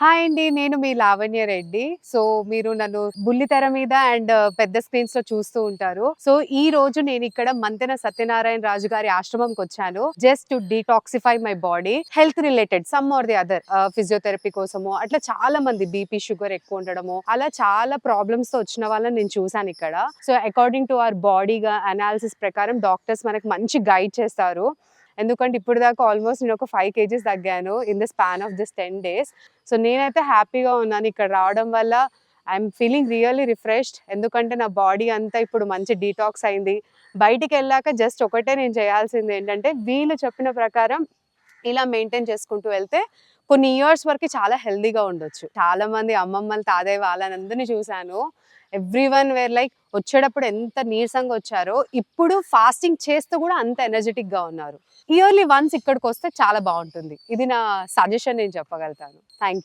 Hi అండి. నేను మీ Lavanya Reddy. So మీరు నన్ను బుల్లితెర మీద అండ్ uh, పెద్ద స్క్రీన్స్లో చూస్తూ ఉంటారు. సో ఈ రోజు నేను ఇక్కడ మంతెన సత్యనారాయణ రాజు గారి ఆశ్రమంకి వచ్చాను. Just to detoxify my body health related some or the other physiotherapy కోసము అట్లా చాలా మంది బీపీ షుగర్ ఎక్కువ ఉండడము అలా చాలా ప్రాబ్లమ్స్తో వచ్చిన వాళ్ళని నేను చూసాను ఇక్కడ. సో అకార్డింగ్ టు అవర్ బాడీగా అనాలిసిస్ ప్రకారం డాక్టర్స్ మనకి మంచి గైడ్ చేస్తారు. ఎందుకంటే ఇప్పుడు దాకా ఆల్మోస్ట్ నేను ఒక five kgs తగ్గాను in the span of this ten days. So నేనైతే హ్యాపీగా ఉన్నాను ఇక్కడ రావడం వల్ల. I'm feeling really refreshed. ఎందుకంటే నా బాడీ అంతా ఇప్పుడు మంచి డీటాక్స్ అయింది. బయటికి వెళ్ళాక జస్ట్ ఒకటే నేను చేయాల్సింది ఏంటంటే వీళ్ళు చెప్పిన ప్రకారం ఇలా మెయింటైన్ చేసుకుంటూ వెళ్తే కొన్ని ఇయర్స్ వరకు చాలా హెల్దీగా ఉండొచ్చు. చాలా మంది అమ్మమ్మలు తాతయ్య వాళ్ళని చూశాను. ఎవ్రీ వన్ వేర్ లైక్ వచ్చేటప్పుడు ఎంత నీరసంగా వచ్చారో ఇప్పుడు ఫాస్టింగ్ చేస్తూ కూడా అంత ఎనర్జెటిక్గా ఉన్నారు. ఇయర్లీ వన్స్ ఇక్కడికి వస్తే చాలా బాగుంటుంది. ఇది నా సజెషన్ నేను చెప్పగలుగుతాను. Thank you